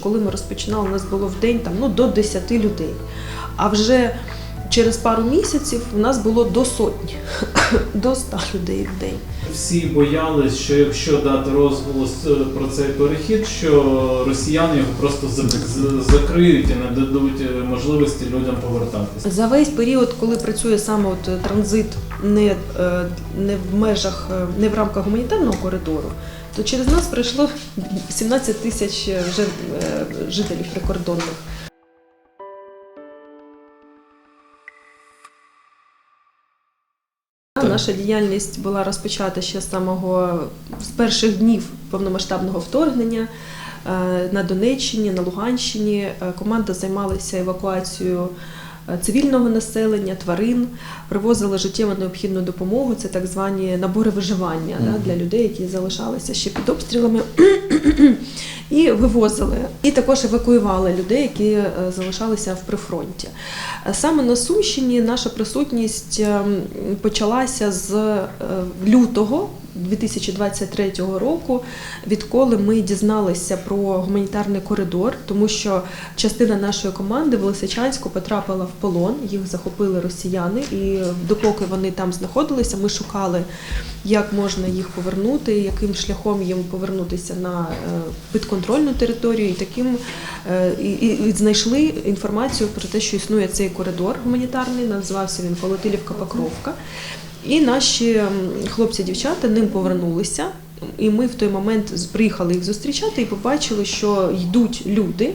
Коли ми розпочинали, у нас було в день там, ну, до 10 людей. А вже через пару місяців у нас було до сотні, до 100 людей в день. Всі боялись, що якщо дати розголос е, про цей перехід, що росіяни його просто закриють і не дадуть е, можливості людям повертатися. За весь період, коли працює саме от транзит не, е, не в межах, не в рамках гуманітарного коридору, то через нас пройшло 17 тисяч вже е, жителів прикордонних. Наша діяльність була розпочата ще з самого з перших днів повномасштабного вторгнення. Е, На Донеччині, на Луганщині Е, команда займалася евакуацією цивільного населення, тварин, привозили життєво необхідну допомогу. Це так звані набори виживання да, для людей, які залишалися ще під обстрілами. І вивозили, і також евакуювали людей, які е, залишалися в прифронті. Е, Саме на Сумщині наша присутність ем, почалася з е, лютого 2023 року, відколи ми дізналися про гуманітарний коридор, тому що частина нашої команди в Лисичанську потрапила в полон, їх захопили росіяни, і допоки вони там знаходилися, ми шукали, як можна їх повернути, яким шляхом їм повернутися на е, підконтрольну територію, і таким е, і, і, і знайшли інформацію про те, що існує цей коридор гуманітарний, називався він Полотилівка Покровка. І наші хлопці-дівчата ним повернулися. І ми в той момент приїхали їх зустрічати і побачили, що йдуть люди.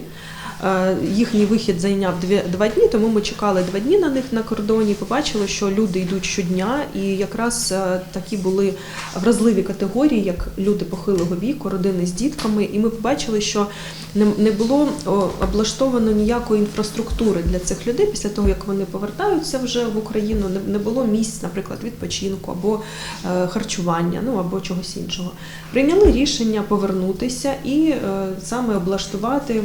Е, Їхній вихід зайняв два дні, тому ми чекали два дні на них на кордоні. Побачили, що люди йдуть щодня, і якраз е, такі були вразливі категорії, як люди похилого віку, родини з дітками. І ми побачили, що не, було облаштовано ніякої інфраструктури для цих людей після того, як вони повертаються вже в Україну. Не, було місць, наприклад, відпочинку або е, харчування, ну або чогось іншого. Прийняли рішення повернутися і саме облаштувати.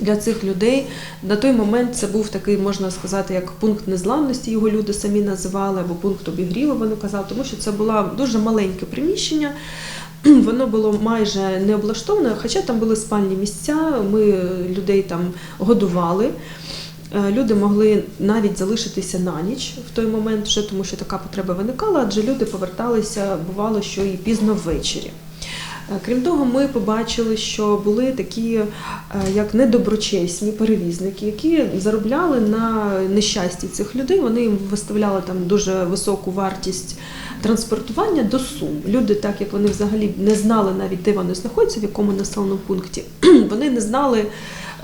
Для цих людей на той момент це був такий, можна сказати, як пункт незламності, його люди самі називали, або пункт обігріву, вони казали, тому що це було дуже маленьке приміщення. Воно було майже не облаштоване, хоча там були спальні місця, ми людей там годували. Е, Люди могли навіть залишитися на ніч в той момент, вже тому що така потреба виникала, адже люди поверталися, бувало, що і пізно ввечері. Е, Крім того, ми побачили, що були такі е, як недоброчесні перевізники, які заробляли на нещасті цих людей. Вони їм виставляли там дуже високу вартість транспортування до Сум. Люди, так як вони взагалі не знали навіть, де вони знаходяться, в якому населеному пункті, вони не знали,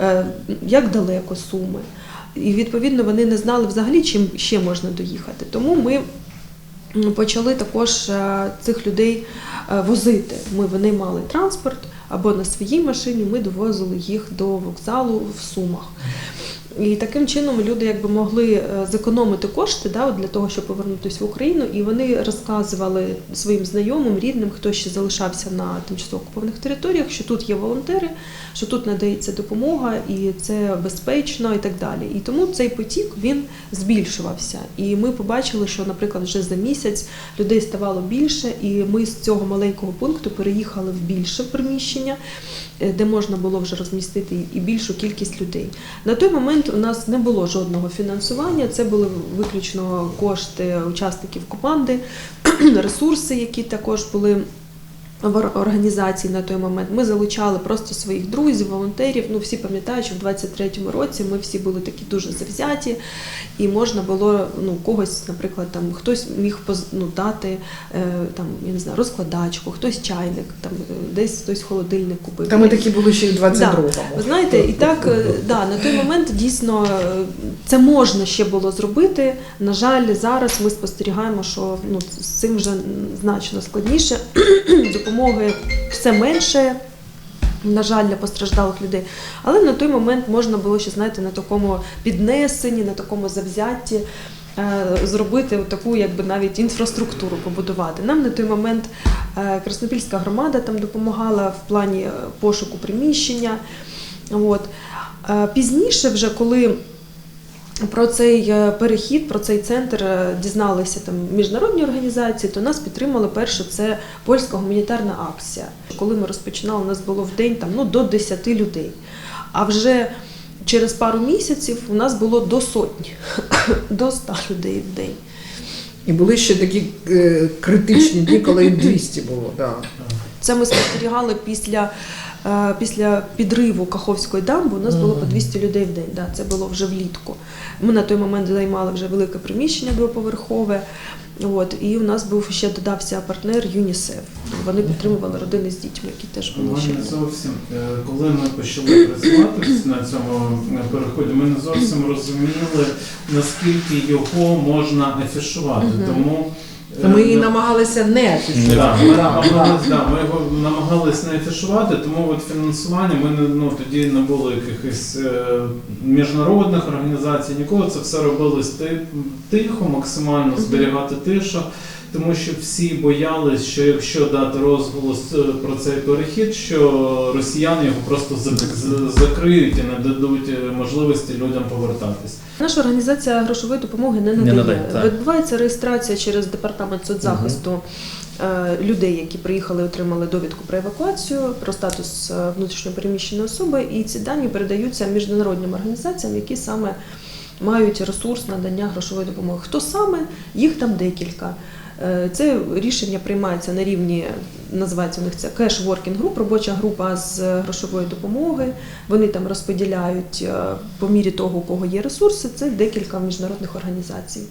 е, як далеко Суми. І відповідно вони не знали взагалі, чим ще можна доїхати. Тому ми почали також е, цих людей е, возити. Ми вони мали транспорт або на своїй машині. Ми довозили їх до вокзалу в Сумах. І таким чином люди якби могли е, зекономити кошти да, для того, щоб повернутися в Україну, і вони розказували своїм знайомим, рідним, хто ще залишався на тимчасово окупованих територіях, що тут є волонтери, що тут надається допомога, і це безпечно, і так далі. І тому цей потік він збільшувався. І ми побачили, що, наприклад, вже за місяць людей ставало більше, і ми з цього маленького пункту переїхали в більше приміщення, де можна було вже розмістити і більшу кількість людей. На той момент у нас не було жодного фінансування. Це були виключно кошти учасників команди, ресурси, які також були. В організації на той момент ми залучали просто своїх друзів, волонтерів. Ну всі пам'ятають, що в 23-му році ми всі були такі дуже завзяті, і можна було ну когось, наприклад, там хтось міг ну, дати е, там я не знаю розкладачку, хтось чайник, там е, десь хтось холодильник купив. Та ми такі були ще й в 22-му. Ви знаєте, і так е, да, на той момент дійсно це можна ще було зробити. На жаль, зараз ми спостерігаємо, що ну, з цим вже значно складніше. Допомоги все менше. На жаль, для постраждалих людей. Але на той момент можна було ще знаєте, на такому піднесенні, на такому завзятті е, зробити таку, якби навіть інфраструктуру побудувати. Нам на той момент е, Краснопільська громада там допомагала в плані е, пошуку приміщення. От. Пізніше, вже коли Про цей е, перехід, про цей центр е, дізналися там міжнародні організації, то нас підтримали перше. Це польська гуманітарна акція. Коли ми розпочинали, у нас було в день там ну до 10 людей. А вже через пару місяців у нас було до сотні, до 100 людей в день. І були ще такі е, критичні дні, коли і 200 було. Да. Це ми спостерігали після, е, після підриву Каховської дамби. У нас було по 200 людей в день. Да, це було вже влітку. Ми на той момент займали вже велике приміщення двоповерхове. От, і у нас був ще додався партнер ЮНІСЕФ. Вони підтримували родини з дітьми, які теж були ще. Ми не зовсім, е, коли ми почали працювати на цьому е, переході, ми не зовсім розуміли, наскільки його можна афішувати. Тому Ми її намагалися не афішувати. ми, намагались, да, ми його намагалися не афішувати, тому от фінансування ми не ну тоді не було якихось е, міжнародних організацій, ніколи це все робилось ти- тихо, максимально зберігати тишу. Тому що всі боялись, що якщо дати розголос е, про цей перехід, що росіяни його просто зак- закриють і не дадуть е, можливості людям повертатись. Наша організація грошової допомоги не Не надає. надає. Відбувається реєстрація через департамент соцзахисту е, людей, які приїхали, отримали довідку про евакуацію, про статус внутрішньопереміщеної особи, і ці дані передаються міжнародним організаціям, які саме мають ресурс надання грошової допомоги. Хто саме? Їх там декілька. Е, Це рішення приймається на рівні, називається у них це кеш working group, робоча група з грошової допомоги. Вони там розподіляють е, по мірі того, у кого є ресурси. Це декілька міжнародних організацій.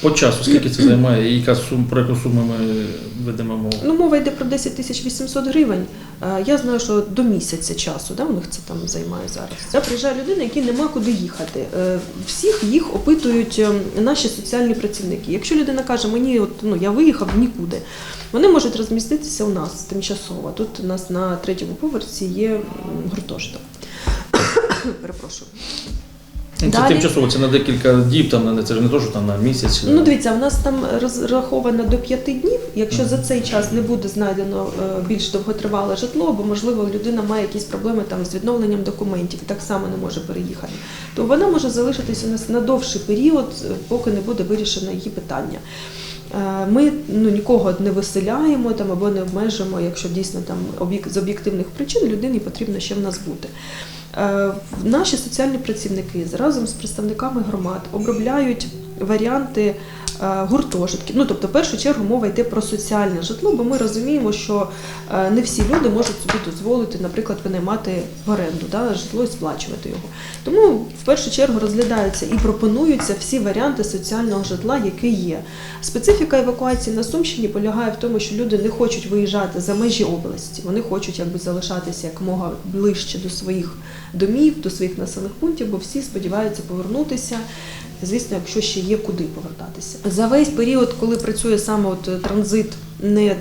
По часу, скільки це займає, і яка сум, про яку суму ми ведемо мову? Ну, мова йде про 10 тисяч 800 гривень. Е, Я знаю, що до місяця часу да, у них це там займає зараз. Я приїжджає людина, які нема куди їхати. Е, Всіх їх опитують е, наші соціальні працівники. Якщо людина каже, мені от ну я виїхав нікуди, вони можуть розміститися у нас тимчасово. Тут у нас на третьому поверсі є гуртожиток. Перепрошую. Це Далі. тимчасово, це на декілька діб, там, це ж не то, що там на місяць. Ну, дивіться, у нас там розраховано до п'яти днів. Якщо за цей час не буде знайдено е, більш довготривале житло, або можливо людина має якісь проблеми там з відновленням документів, і так само не може переїхати, то вона може залишитися у нас на довший період, е, поки не буде вирішено її питання. Е, Ми ну, нікого не виселяємо там або не обмежуємо, якщо дійсно там об'єк- з об'єктивних причин людині потрібно ще в нас бути. Е, Наші соціальні працівники разом з представниками громад обробляють варіанти е, гуртожитків. Ну тобто, в першу чергу мова йде про соціальне житло, бо ми розуміємо, що е, не всі люди можуть собі дозволити, наприклад, винаймати в оренду да, житло і сплачувати його. Тому в першу чергу розглядаються і пропонуються всі варіанти соціального житла, які є. Специфіка евакуації на Сумщині полягає в тому, що люди не хочуть виїжджати за межі області. Вони хочуть якби залишатися якомога ближче до своїх домів, до своїх населених пунктів, бо всі сподіваються повернутися. Звісно, якщо ще є куди повертатися. За весь період, коли працює саме от е, транзит не, е,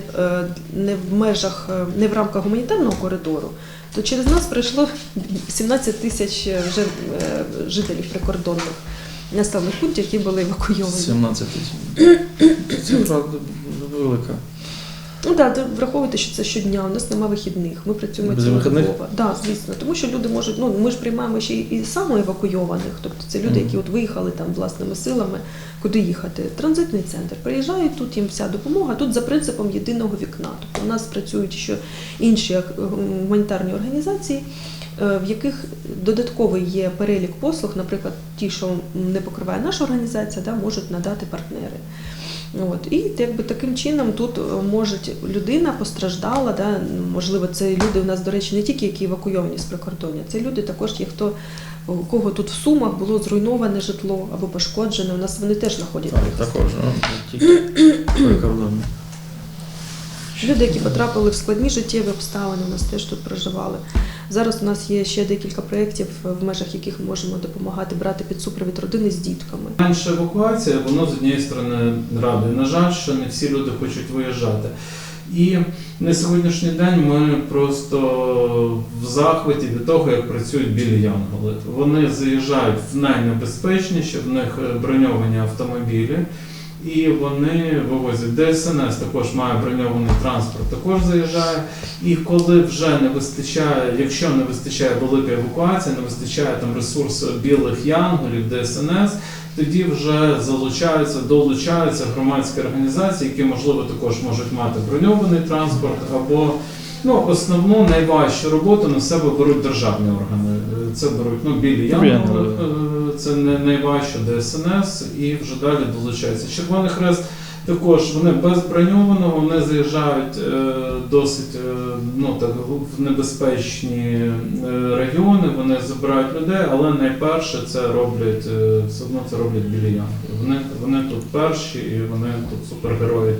не в межах, е, не в рамках гуманітарного коридору, то через нас прийшло 17 тисяч вже жителів прикордонних населених пунктів, які були евакуйовані. 17 тисяч. Цифра велика. Ну так, да, враховуйте, що це щодня, у нас немає вихідних, ми працюємо цілодобово. Да, звісно, тому що люди можуть, ну ми ж приймаємо ще і самоевакуйованих, тобто це люди, які от виїхали там власними силами, куди їхати. Транзитний центр. Приїжджають, тут їм вся допомога, тут за принципом єдиного вікна. Тобто у нас працюють ще інші гуманітарні організації. е, В яких додатковий є перелік послуг, наприклад, ті, що не покриває наша організація, да, можуть надати партнери. От і якби таким чином тут е, може людина постраждала. Да, можливо, це люди у нас, до речі, не тільки які евакуйовані з прикордоння, це люди також є хто. У кого тут в сумах було зруйноване житло або пошкоджене, у нас вони теж знаходять Так, також, ну, тільки прикордонні. Люди, які потрапили в складні життєві обставини, у нас теж тут проживали. Зараз у нас є ще декілька проєктів, в межах яких ми можемо допомагати брати під супровід родини з дітками. Менша евакуація, воно з однієї сторони радує. На жаль, що не всі люди хочуть виїжджати. І на сьогоднішній день ми просто в захваті від того, як працюють білі янголи. Вони заїжджають в найнебезпечніші, в них броньовані автомобілі. І вони вивозять. ДСНС також має броньований транспорт, також заїжджає. І коли вже не вистачає, якщо не вистачає великої евакуації, не вистачає там ресурсу білих янголів, ДСНС, тоді вже залучаються, долучаються громадські організації, які можливо також можуть мати броньований транспорт або ну, основну найважчу роботу на себе беруть державні органи. Це беруть ну, білі янголи, Янголи. е, це не найважче ДСНС, і вже далі долучається. Червоний хрест також вони без броньованого, вони заїжджають е, досить е, ну, так, в небезпечні е, райони, вони забирають людей, але найперше це роблять, все одно це роблять білі. Вони, вони тут перші і вони тут супергерої.